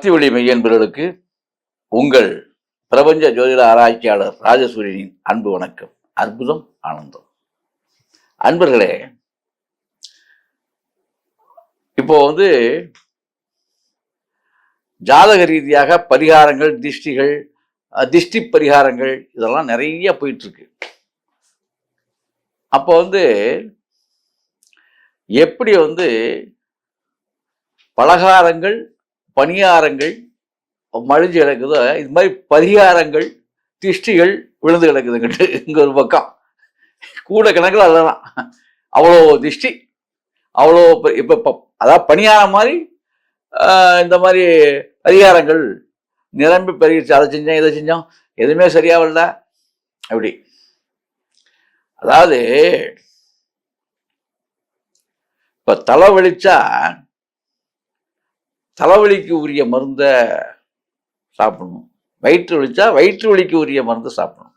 பக்தி ஒளி மெய்யன்பர்களுக்கு உங்கள் பிரபஞ்ச ஜோதிட ஆராய்ச்சியாளர் ராஜசூரியனின் அன்பு வணக்கம். அற்புதம் ஆனந்தம். அன்பர்களே இப்போ வந்து ஜாதக ரீதியாக பரிகாரங்கள் திஷ்டிகள் திஷ்டி பரிகாரங்கள் இதெல்லாம் நிறைய போயிட்டு இருக்கு அப்போ வந்து எப்படி வந்து பலகாரங்கள் பணியாரங்கள் மழிஞ்சு கிடக்குதோ இது மாதிரி பரிகாரங்கள் திஷ்டிகள் விழுந்து கிடக்குதுங்கிட்டு இங்கே ஒரு பக்கம். கூட கணக்கில் அதுதான் அவ்வளோ திஷ்டி. அவ்வளோ இப்போ இப்போ அதாவது பணியாரம் மாதிரி இந்த மாதிரி பரிகாரங்கள். நிரம்பி பெருகிடுச்சு அதை செஞ்சோம் இதை செஞ்சோம். எதுவுமே சரியாகல அப்படி. அதாவது இப்போ தலை வெளிச்சா தலைவலிக்கு உரிய மருந்தை சாப்பிடணும். வயிற்று வலிச்சா வயிற்று வலிக்கு உரிய மருந்தை சாப்பிடணும்.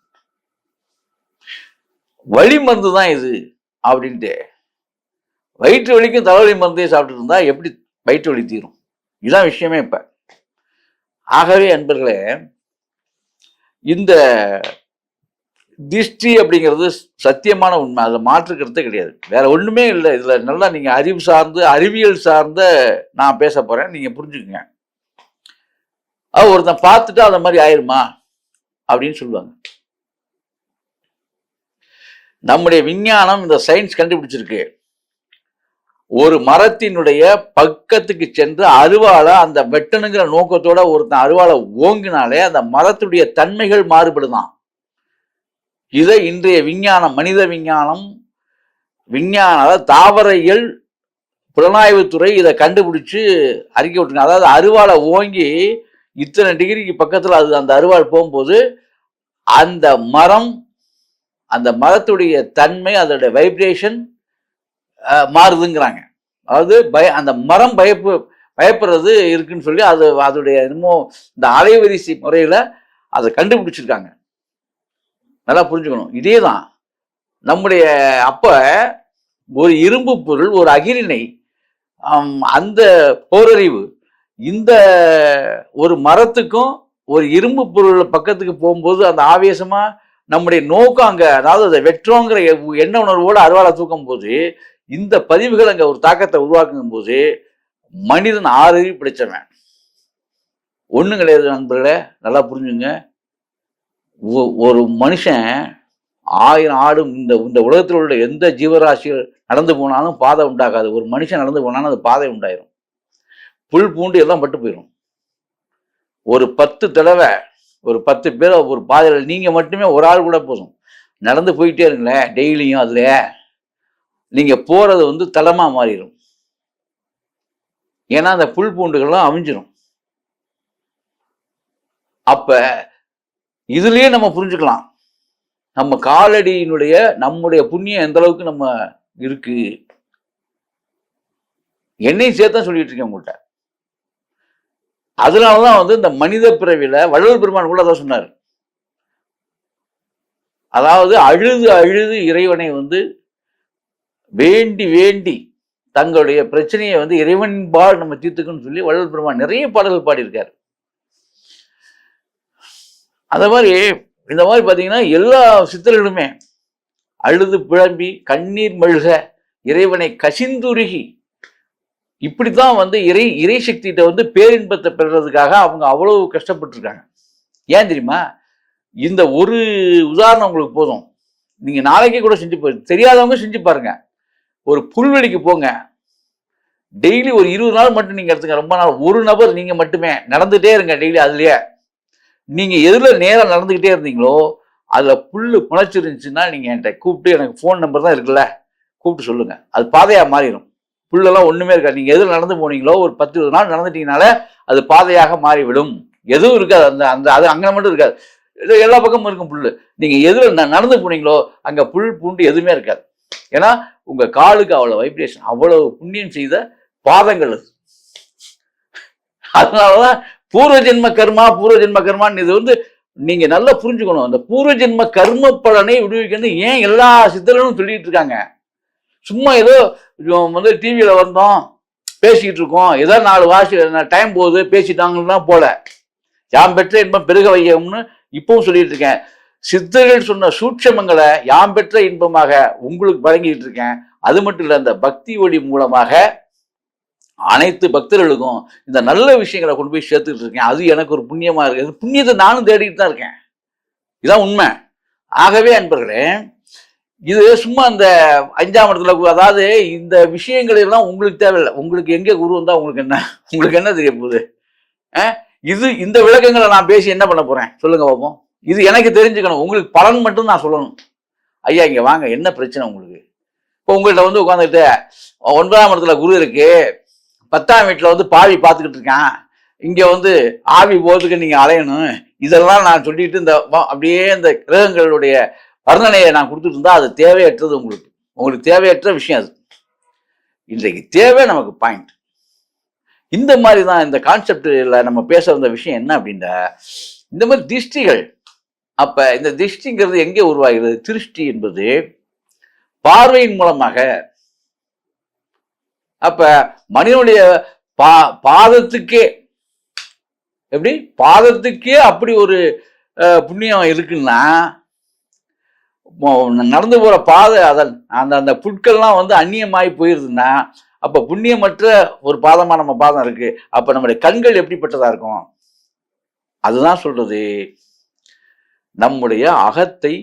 வலி மருந்து தான் இது அப்படின்ட்டு. வயிற்று வலிக்கும் தலைவலி மருந்தையும் சாப்பிட்டு இருந்தா எப்படி வயிற்று வலி தீரும்? இதுதான் விஷயமே இப்போ. ஆகவே அன்பர்களே இந்த திஷ்டி அப்படிங்கிறது சத்தியமான உண்மை. அதில் மாற்றுக்கிறதே கிடையாது. வேற ஒண்ணுமே இல்லை. இதுல நல்லா நீங்க அறிவு சார்ந்து அறிவியல் சார்ந்த நான் பேச போறேன். நீங்க புரிஞ்சுக்குங்க. அது ஒருத்தன் பார்த்துட்டு அந்த மாதிரி ஆயிருமா? அப்படின்னு சொல்லுவாங்க. நம்முடைய விஞ்ஞானம் இந்த சயின்ஸ் கண்டுபிடிச்சிருக்கு. ஒரு மரத்தினுடைய பக்கத்துக்கு சென்று அருவாளை அந்த வெட்டணுங்கிற நோக்கத்தோட ஒருத்தன் அருவாளை ஓங்கினாலே அந்த மரத்துடைய தன்மைகள் மாறுபடுதான். இதை இன்றைய விஞ்ஞானம் மனித விஞ்ஞானம் விஞ்ஞான அதாவது தாவரையியல் புலனாய்வுத்துறை இதை கண்டுபிடிச்சு அறிக்கை விட்டுருங்க அதாவது அருவாளை ஓங்கி இத்தனை டிகிரிக்கு பக்கத்தில் அது அந்த அருவாள் போகும்போது அந்த மரம் அந்த மரத்துடைய தன்மை அதோடைய வைப்ரேஷன் மாறுதுங்கிறாங்க. அதாவது பய அந்த மரம் பயப்பு பயப்படுறது இருக்குன்னு சொல்லி அது அதோடைய என்னமோ இந்த அலைவரிசை முறையில் அதை கண்டுபிடிச்சிருக்காங்க. நல்லா புரிஞ்சுக்கணும். இதே தான் நம்முடைய அப்ப ஒரு இரும்பு பொருள் ஒரு அகிரிணை அந்த போரறிவு இந்த ஒரு மரத்துக்கும் ஒரு இரும்பு பொருள் பக்கத்துக்கு போகும்போது அந்த ஆவேசமா நம்முடைய நோக்கம் அங்க அதாவது அதை வெற்றோங்கிற எண்ண உணர்வோடு அருவாளை தூக்கும் போது இந்த பதிவுகள் அங்க ஒரு தாக்கத்தை உருவாக்கும் போது மனிதன் ஆறு பிடிச்சவன். ஒண்ணும் கிடையாது நண்பர்களே நல்லா புரிஞ்சுங்க. ஒரு மனுஷன் ஆயிரம் ஆடும் இந்த இந்த உலகத்தில் உள்ள எந்த ஜீவராசிகள் நடந்து போனாலும் பாதை உண்டாகாது. ஒரு மனுஷன் நடந்து போனாலும் அது பாதை உண்டாயிரும். புல் பூண்டு எல்லாம் பட்டு போயிடும் ஒரு பத்து தடவை ஒரு பத்து பேர் ஒரு பாதையில் நீங்கள் மட்டுமே ஒரு ஆள் கூட போதும். நடந்து போயிட்டே இருங்களேன் டெய்லியும் அதில். நீங்கள் போகிறது வந்து தளமாக மாறிடும் ஏன்னா அந்த புல் பூண்டுகள்லாம் அமைஞ்சிடும் அப்போ இதுலயே நம்ம புரிஞ்சுக்கலாம். நம்ம காலடியினுடைய நம்முடைய புண்ணியம் எந்த அளவுக்கு நம்ம இருக்கு. என்னையும் சேர்த்தா சொல்லிட்டு இருக்கேன் உங்கள்கிட்ட அதனாலதான் வந்து இந்த மனித பிறவியில வள்ளல் பெருமான் கூட அதான் சொன்னார். அதாவது அழுது அழுது இறைவனை வந்து வேண்டி வேண்டி தங்களுடைய பிரச்சனையை வந்து இறைவன்பால் நம்ம தீர்த்துக்கணும்னு சொல்லி வள்ளல் பெருமான் நிறைய பாடல்கள் பாடியிருக்காரு. அந்த மாதிரி இந்த மாதிரி பார்த்தீங்கன்னா எல்லா சித்தர்களுமே அழுது புழம்பி கண்ணீர் மழுக இறைவனை கசிந்துருகி இப்படித்தான் வந்து இறை இறை சக்திகிட்ட வந்து பேரின்பத்தை பெறுறதுக்காக அவங்க அவ்வளவு கஷ்டப்பட்டிருக்காங்க. ஏன் தெரியுமா? இந்த ஒரு உதாரணம் உங்களுக்கு போதும். நீங்கள் நாளைக்கே கூட செஞ்சு போ தெரியாதவங்க செஞ்சு பாருங்க. ஒரு புல்வெளிக்கு போங்க. டெய்லி ஒரு இருபது நாள் மட்டும் நீங்கள் எடுத்துங்க. ரொம்ப நாள். ஒரு நபர் நீங்கள் மட்டுமே நடந்துகிட்டே இருங்க டெய்லி அதுலேயே. நீங்க எதுல நேராக நடந்துகிட்டே இருந்தீங்களோ அதுல புல்லு முளைச்சிருந்துச்சுன்னா நீங்க என்கிட்ட கூப்பிட்டு எனக்கு ஃபோன் நம்பர் தான் இருக்குல்ல கூப்பிட்டு சொல்லுங்க. அது பாதையா மாறிடும் புல்லெல்லாம் ஒண்ணுமே இருக்காது. நீங்க எதில் நடந்து போனீங்களோ ஒரு பத்து இருபது நாள் நடந்துட்டீங்கனாலே அது பாதையாக மாறிவிடும். எதுவும் இருக்காது. அந்த அந்த அது அங்கே மட்டும் இருக்காது. எல்லா பக்கமும் இருக்கும் புல் நீங்க எதுல ந- நடந்து போனீங்களோ அங்க புல் பூண்டு எதுவுமே இருக்காது. ஏன்னா உங்க காலுக்கு அவ்வளவு வைப்ரேஷன் அவ்வளவு புண்ணியம் செய்த பாதங்கள் அதனால அதனாலதான் பூர்வ ஜென்ம கர்மா பூர்வ ஜென்ம கர்மான்னு இது வந்து நீங்க நல்லா புரிஞ்சுக்கணும். அந்த பூர்வ ஜென்ம கர்ம பலனை விடுவிக்கணும் ஏன் எல்லா சித்தர்களும் சொல்லிட்டு இருக்காங்க? சும்மா ஏதோ வந்து டிவியில வந்தோம் பேசிக்கிட்டு இருக்கோம். ஏதோ நாலு வாசி டைம் போகுது பேசிட்டாங்கன்னா போல. யாம் பெற்ற இன்பம் பெருக வையம்னு இப்பவும் சொல்லிட்டு இருக்கேன். சித்தர்கள் சொன்ன சூட்சமங்களை யாம் பெற்ற இன்பமாக உங்களுக்கு வழங்கிட்டு இருக்கேன். அது மட்டும் இல்லை அந்த பக்தி ஒளி மூலமாக அனைத்து பக்தர்களுக்கும் இந்த நல்ல விஷயங்களை கொண்டு போய் சேர்த்துக்கிட்டு இருக்கேன் அது எனக்கு ஒரு புண்ணியமாக இருக்குது இந்த புண்ணியத்தை நானும் தேடிட்டு தான் இருக்கேன். இதான் உண்மை. ஆகவே அன்பர்களே இது சும்மா இந்த அஞ்சாம் இடத்துல அதாவது இந்த விஷயங்கள் எல்லாம் உங்களுக்கு தேவையில்லை. உங்களுக்கு எங்கே குரு வந்தால் உங்களுக்கு என்ன? உங்களுக்கு என்ன தெரிய போகுது? இது இந்த விளக்கங்களை நான் பேசி என்ன பண்ண போகிறேன் சொல்லுங்க பாப்போம். இது எனக்கு தெரிஞ்சுக்கணும். உங்களுக்கு பலன் மட்டும் நான் சொல்லணும். ஐயா இங்கே வாங்க. என்ன பிரச்சனை உங்களுக்கு? இப்போ உங்கள்கிட்ட வந்து உட்காந்துக்கிட்டு ஒன்பதாம் இடத்துல குரு இருக்குது பத்தாம் வீட்டில் வந்து பாவி பார்த்துக்கிட்டு இருக்கான். இங்கே வந்து ஆவி போகிறதுக்கு நீங்கள் அலையணும். இதெல்லாம் நான் சொல்லிட்டு இந்த வ- அப்படியே இந்த கிரகங்களுடைய வர்ணனையை நான் கொடுத்துட்டு இருந்தால் அது தேவையற்றது உங்களுக்கு. உங்களுக்கு தேவையற்ற விஷயம் அது. இன்றைக்கு தேவை நமக்கு பாயிண்ட் இந்த மாதிரி தான் இந்த கான்செப்டில் நம்ம பேச வந்த விஷயம் என்ன அப்படின்னா இந்த மாதிரி திஷ்டிகள் அப்போ இந்த திஷ்டிங்கிறது எங்கே உருவாகிறது? திருஷ்டி என்பது பார்வையின் மூலமாக அப்ப மனிதனுடைய பா பாதத்துக்கே எப்படி? பாதத்துக்கே அப்படி ஒரு புண்ணியம் இருக்குன்னா நடந்து போற பாதை அதன் அந்த அந்த புட்கள்லாம் வந்து அந்நியமாகி போயிருதுன்னா அப்ப புண்ணியமற்ற ஒரு பாதமா நம்ம பாதம் இருக்கு. அப்ப நம்முடைய கண்கள் எப்படிப்பட்டதா இருக்கும்? அதுதான் சொல்றது. நம்முடைய அகத்தை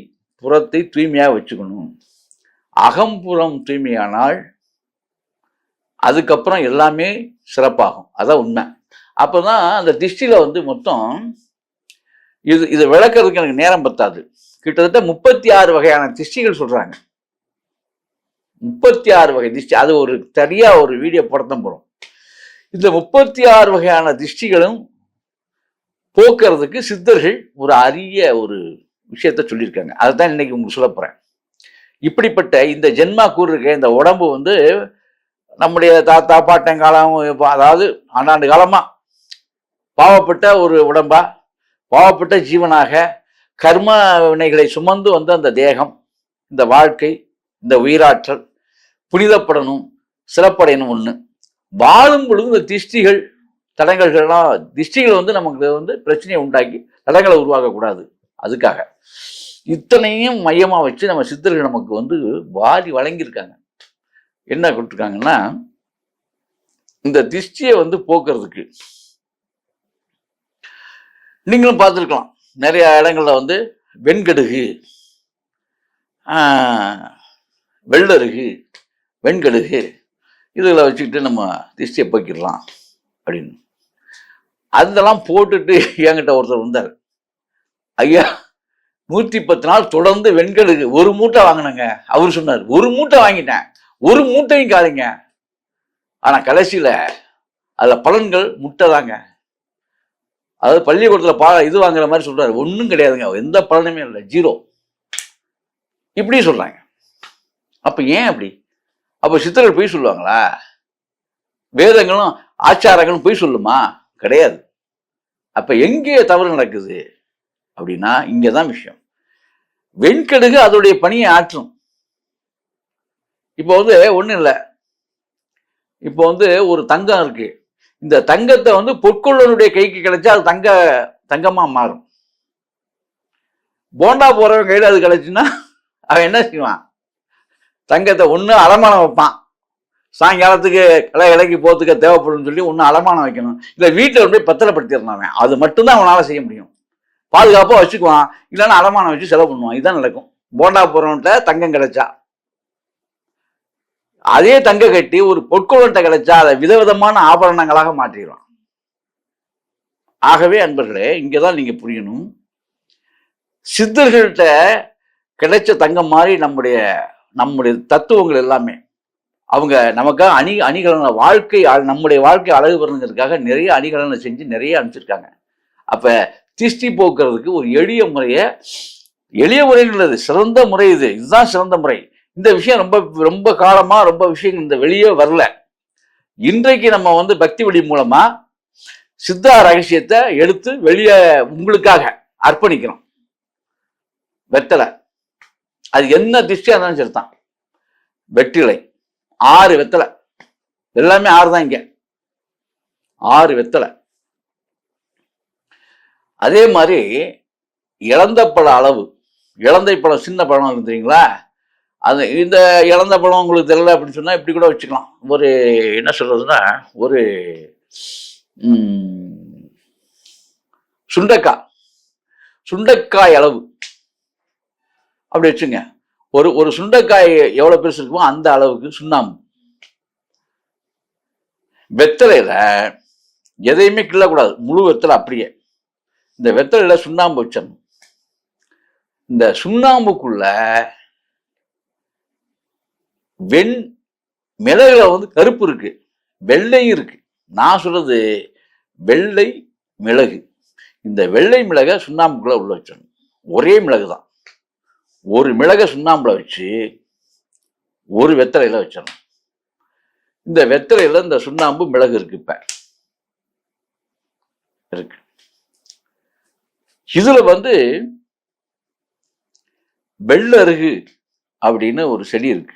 புறத்தை தூய்மையாக வச்சுக்கணும். அகம்புறம் தூய்மையானால் அதுக்கப்புறம் எல்லாமே சிறப்பாகும். அதான் உண்மை. அப்போ தான் அந்த திஷ்டியில் வந்து மொத்தம் இது இதை விளக்குறதுக்கு எனக்கு நேரம் பத்தாது. கிட்டத்தட்ட முப்பத்தி ஆறு வகையான திஷ்டிகள் சொல்கிறாங்க முப்பத்தி ஆறு வகை திஷ்டி அது ஒரு தனியாக ஒரு வீடியோ படத்தம் போகிறோம் இந்த முப்பத்தி ஆறு வகையான திஷ்டிகளும் போக்குறதுக்கு சித்தர்கள் ஒரு அரிய ஒரு விஷயத்த சொல்லியிருக்காங்க. அதுதான் இன்னைக்கு உங்களுக்கு சொல்ல போகிறேன் இப்படிப்பட்ட இந்த ஜென்மா கூறு இருக்க இந்த உடம்பு வந்து நம்முடைய தாத்தா பாட்டங்காலம் இப்ப அதாவது ஆண்டாண்டு காலமாக பாவப்பட்ட ஒரு உடம்பா பாவப்பட்ட ஜீவனாக கர்ம வினைகளை சுமந்து வந்த அந்த தேகம் இந்த வாழ்க்கை இந்த உயிராற்றல் புனிதப்படணும் சிறப்படையணும் ஒன்று வாழும் பொழுது இந்த திஷ்டிகள் தடங்கல்கள்லாம் திஷ்டிகள் வந்து நமக்கு வந்து பிரச்சனையை உண்டாக்கி தடங்களை உருவாக்கக்கூடாது அதுக்காக இத்தனையும் மையமாக வச்சு நம்ம சித்தர்கள் நமக்கு வந்து வாரி வழங்கியிருக்காங்க. என்ன கொடுத்துருக்காங்கன்னா இந்த திஷ்டியை வந்து போக்குறதுக்கு. நீங்களும் பார்த்துருக்கலாம். நிறைய இடங்கள்ல வந்து வெண்கடுகு வெள்ளருகு வெண்கடுகு இதில் வச்சுக்கிட்டு நம்ம திஷ்டியை போக்கிடலாம் அப்படின்னு. அதெல்லாம் போட்டுட்டு என்கிட்ட ஒருத்தர் வந்தார். ஐயா நூற்றி பத்து நாள் தொடர்ந்து வெண்கடுகு ஒரு மூட்டை வாங்கினேங்க. அவர் சொன்னார் ஒரு மூட்டை வாங்கிட்டேன். ஒரு மூட்டையும் காலிங்க. ஆனா கடைசியில அதுல பலன்கள் முட்டை தாங்க அதாவது பள்ளிக்கூடத்துல பா இது வாங்குற மாதிரி சொல்றாரு. ஒன்றும் கிடையாதுங்க. எந்த பலனுமே இல்லை. ஜீரோ. இப்படி சொல்றாங்க. அப்ப ஏன் அப்படி? அப்ப சித்தர்கள் போய் சொல்லுவாங்களா? வேதங்களும் ஆச்சாரங்களும் போய் சொல்லுமா? கிடையாது. அப்ப எங்கே தவறு நடக்குது? அப்படின்னா இங்கதான் விஷயம். வெண்கடுகு அதோடைய பணியை ஆற்றும். இப்போ வந்து ஒன்றும் இல்லை. இப்போ வந்து ஒரு தங்கம் இருக்கு. இந்த தங்கத்தை வந்து பொற்கொள்ளனுடைய கைக்கு கிடைச்சா அது தங்க தங்கமா மாறும். போண்டா போறவன் கையில் அது கிடைச்சுன்னா அவன் என்ன செய்வான்? தங்கத்தை ஒன்று அடமானம் வைப்பான். சாயங்காலத்துக்கு கடை இலைக்கு போகிறதுக்கு தேவைப்படும் சொல்லி ஒன்று அலமானம் வைக்கணும். இல்லை வீட்டில் கொண்டு போய் பத்திரப்படுத்திடணும் அவன். அது மட்டும்தான் அவனால் செய்ய முடியும். பாதுகாப்பாக வச்சுக்குவான். இல்லைன்னா அடமானம் வச்சு செலவு பண்ணுவான். இதுதான் நடக்கும். போண்டா போறவன்ட்ட தங்கம் கிடைச்சா. அதே தங்க கட்டி ஒரு பொற்கொழத்தை கிடைச்சா அதை விதவிதமான ஆபரணங்களாக மாற்றிடுவான். ஆகவே அன்பர்களே இங்கதான் நீங்க புரியணும். சித்தர்கள்ட்ட கிடைச்ச தங்கம் மாதிரி நம்முடைய நம்முடைய தத்துவங்கள் எல்லாமே அவங்க நமக்காக அணி அணிகலன வாழ்க்கை நம்முடைய வாழ்க்கை அழகு பெறணுங்கிறதுக்காக நிறைய அணிகலனை செஞ்சு நிறைய அனுப்பிச்சிருக்காங்க. அப்ப திஷ்டி போக்குறதுக்கு ஒரு எளிய முறையை எளிய முறைன்றது சிறந்த முறை இது. இதுதான் சிறந்த முறை. இந்த விஷயம் ரொம்ப ரொம்ப காலமாக ரொம்ப விஷயம் இந்த வெளியே வரல. இன்றைக்கு நம்ம வந்து பக்தி வழி மூலமாக சித்தா ரகசியத்தை எடுத்து வெளியே உங்களுக்காக அர்ப்பணிக்கிறோம். வெத்தலை. அது என்ன திருஷ்டியாக இருந்தாலும் சரிதான். வெற்றிலை. ஆறு வெத்தலை. எல்லாமே ஆறு தான் இங்கே. ஆறு வெத்தலை. அதே மாதிரி இழந்த பழ அளவு. இழந்தை பழம் சின்ன பழம் தெரியுங்களா? அது இந்த இழந்த பழம் உங்களுக்கு தெரியல அப்படின்னு சொன்னா இப்படி கூட வச்சுக்கலாம். ஒரு என்ன சொல்றதுன்னா ஒரு சுண்டைக்காய். சுண்டைக்காய் அளவு. அப்படி வச்சுங்க. ஒரு ஒரு சுண்டைக்காய் எவ்வளவு பெருசு இருக்குமோ அந்த அளவுக்கு சுண்ணாம்பு. வெத்தலையில எதையுமே கிள்ளக்கூடாது. முழு வெத்தலை அப்படியே. இந்த வெத்தலையில சுண்ணாம்பு வச்சிடணும். இந்த சுண்ணாம்புக்குள்ள வெண் மிளகுல வந்து கருப்பு இருக்கு வெள்ளையும் இருக்கு. நான் சொல்றது வெள்ளை மிளகு. இந்த வெள்ளை மிளகை சுண்ணாம்புக்குள்ள உள்ள வச்சிடணும். ஒரே மிளகு தான் ஒரு மிளகை சுண்ணாம்புல வச்சு ஒரு வெத்தலையில வச்சிடணும். இந்த வெத்தலையில இந்த சுண்ணாம்பு மிளகு இருக்கு இப்ப. இருக்கு. இதுல வந்து வெள்ளருகு அப்படின்னு ஒரு செடி இருக்கு.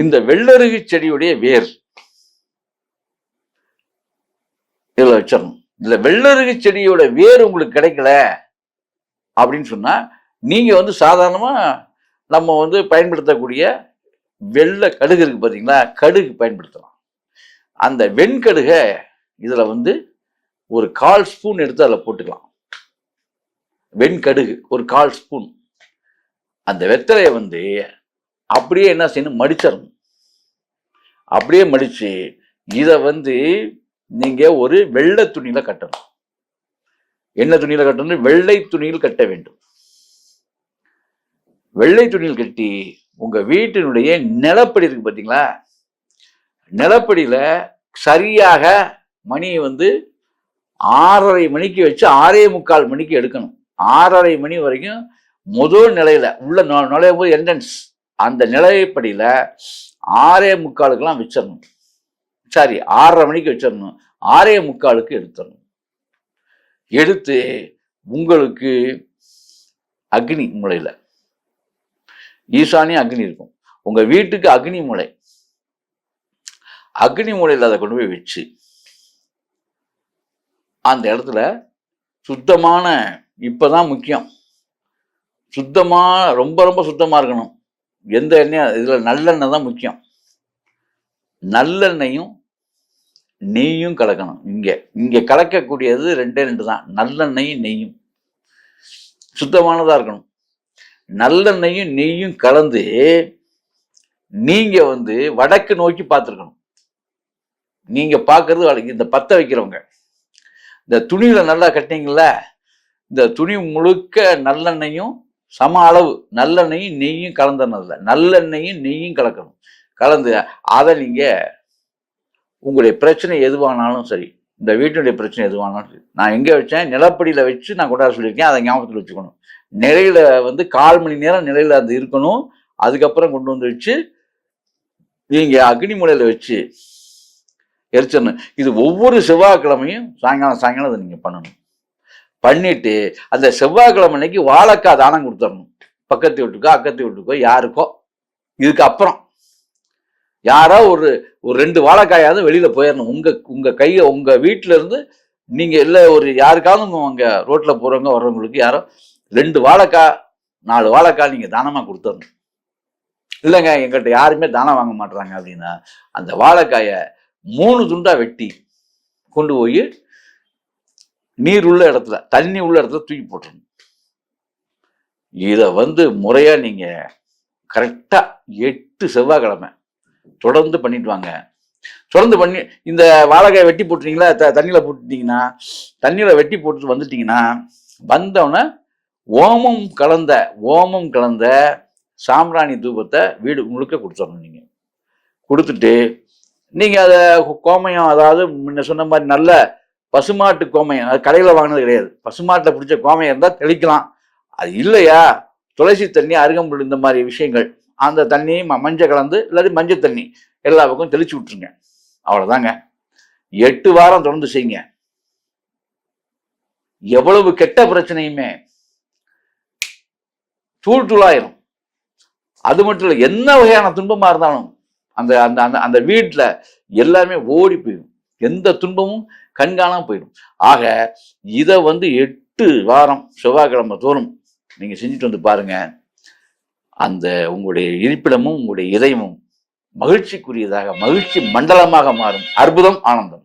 இந்த வெள்ளருகு செடியுடைய வேர். இதுல வச்சிடணும். இதுல வெள்ளருகு செடியோட வேர் உங்களுக்கு கிடைக்கல அப்படின்னு சொன்னா நீங்க வந்து சாதாரணமா நம்ம வந்து பயன்படுத்தக்கூடிய வெள்ளை கடுகு இருக்கு பார்த்தீங்களா கடுகு பயன்படுத்தலாம். அந்த வெண்கடுகை இதில் வந்து ஒரு கால் ஸ்பூன் எடுத்து அதில் போட்டுக்கலாம். வெண்கடுகு ஒரு கால் ஸ்பூன். அந்த வெத்தலையை வந்து அப்படியே என்ன செய்யணும்? மடிச்சிடணும். அப்படியே மடிச்சு இதை வந்து நீங்க ஒரு வெள்ளை துணியில கட்டணும். என்ன துணியில கட்டணும்? வெள்ளை துணியில் கட்ட வேண்டும். வெள்ளை துணியில் கட்டி உங்க வீட்டினுடைய நிலப்படி இருக்கு பார்த்தீங்களா நிலப்படியில சரியாக மணியை வந்து ஆறரை மணிக்கு வச்சு ஆறே முக்கால் மணிக்கு எடுக்கணும். ஆறரை மணி வரைக்கும் முதல் நிலையில உள்ள நுழையும் போது என்ட்ரன்ஸ் அந்த நிலைப்படியில ஆறே முக்காலுக்கெல்லாம் வச்சிடணும். சாரி ஆறரை மணிக்கு வச்சிடணும். ஆறே முக்காலுக்கு எடுத்துடணும். எடுத்து உங்களுக்கு அக்னி மூலையில. ஈசானியும் அக்னி இருக்கும். உங்கள் வீட்டுக்கு அக்னி மூலை. அக்னி மூலையில் அதை கொண்டு போய் வச்சு அந்த இடத்துல சுத்தமான இப்போ தான் முக்கியம். சுத்தமாக ரொம்ப ரொம்ப சுத்தமாக இருக்கணும். எந்த எண்ணெயும் இதில் நல்லெண்ணெய் தான் முக்கியம். நல்லெண்ணெயும் நெய்யும் கலக்கணும். இங்கே இங்கே கலக்கக்கூடியது ரெண்டே ரெண்டு தான். நல்லெண்ணெயும் நெய்யும். சுத்தமானதாக இருக்கணும். நல்லெண்ணெயும் நெய்யும் கலந்து நீங்கள் வந்து வடக்கு நோக்கி பார்த்துருக்கணும். நீங்கள் பார்க்கறது வடக்கு. இந்த பத்த வைக்கிறவங்க. இந்த துணியில் நல்லா கட்டினீங்கல்ல இந்த துணி முழுக்க நல்லெண்ணெயும் சம அளவு. நல்லெண்ணெயும் நெய்யும் கலந்துனதுல. நல்லெண்ணெயும் நெய்யும் கலக்கணும். கலந்து அதை நீங்கள் உங்களுடைய பிரச்சனை எதுவானாலும் சரி இந்த வீட்டினுடைய பிரச்சனை எதுவானாலும் சரி நான் எங்கே வச்சேன்? நிலப்படியில் வச்சு நான் கொண்டாட சொல்லியிருக்கேன். அதை ஞாபகத்தில் வச்சுக்கணும். நிலையில் வந்து கால் மணி நேரம் நிலையில் அது இருக்கணும். அதுக்கப்புறம் கொண்டு வந்து வச்சு நீங்கள் அக்னி முறையில வச்சு எரிச்சிடணும். இது ஒவ்வொரு செவ்வாய்க்கிழமையும் சாயங்காலம் சாயங்காலம் அதை நீங்கள் பண்ணணும். பண்ணிட்டு அந்த செவ்வாய்க்கிழமை அன்னைக்கு வாழைக்காய் தானம் கொடுத்துடணும். பக்கத்து வீட்டுக்கோ அக்கத்து வீட்டுக்கோ யாருக்கோ. இதுக்கு அப்புறம் யாரோ ஒரு ஒரு ரெண்டு வாழைக்காயாவது வெளியில போயிடணும் உங்க உங்க கையை உங்க வீட்டுல இருந்து நீங்க இல்லை ஒரு யாருக்காவது அங்கே அங்க ரோட்ல போறவங்க வர்றவங்களுக்கு யாரோ ரெண்டு வாழைக்காய் நாலு வாழைக்காய் நீங்க தானமா கொடுத்துடணும். இல்லைங்க எங்கிட்ட யாருமே தானம் வாங்க மாட்றாங்க அப்படின்னா அந்த வாழைக்காயை மூணு துண்டா வெட்டி கொண்டு போய் நீர் உள்ள இடத்துல தண்ணி உள்ள இடத்துல தூக்கி போட்டுருணும் இதை வந்து முறையாக நீங்கள் கரெக்டாக எட்டு செவ்வாய்க்கிழமை தொடர்ந்து பண்ணிட்டு வாங்க. தொடர்ந்து பண்ணி இந்த வாழைக்காய் வெட்டி போட்டுட்டீங்களா? த தண்ணியில் போட்டுட்டீங்கன்னா தண்ணியில் வெட்டி போட்டுட்டு வந்துட்டீங்கன்னா வந்தோடனே ஓமம் கலந்த ஓமம் கலந்த சாம்பிராணி தூபத்தை வீடு முழுக்க கொடுத்துடணும் நீங்கள் கொடுத்துட்டு நீங்கள் அதை கோமயம் அதாவது முன்ன சொன்ன மாதிரி நல்ல பசுமாட்டு கோமை அது கடையில் வாங்கினது கிடையாது. பசுமாட்டில் பிடிச்ச கோமையை இருந்தால் தெளிக்கலாம். அது இல்லையா? துளசி தண்ணி அருகம்புல் இந்த மாதிரி விஷயங்கள். அந்த தண்ணி மஞ்சள் கலந்து இல்லாட்டி மஞ்சள் தண்ணி எல்லா பக்கம் தெளிச்சு விட்டுருங்க. அவ்வளவுதாங்க. எட்டு வாரம் தொடர்ந்து செய்யுங்க. எவ்வளவு கெட்ட பிரச்சனையுமே தூள் தூளாயிரும். அது மட்டும் இல்லை என்ன வகையான துன்பமா இருந்தாலும் அந்த அந்த அந்த அந்த வீட்டில் எல்லாருமே ஓடி போயிடும் எந்த துன்பமும் கண்காணாமல் போயிடும். ஆக இதை வந்து எட்டு வாரம் செவ்வாய்க்கிழமை தோறும் நீங்கள் செஞ்சுட்டு வந்து பாருங்க. அந்த உங்களுடைய இருப்பிடமும் உங்களுடைய இதயமும் மகிழ்ச்சிக்குரியதாக மகிழ்ச்சி மண்டலமாக மாறும். அற்புதம் ஆனந்தம்.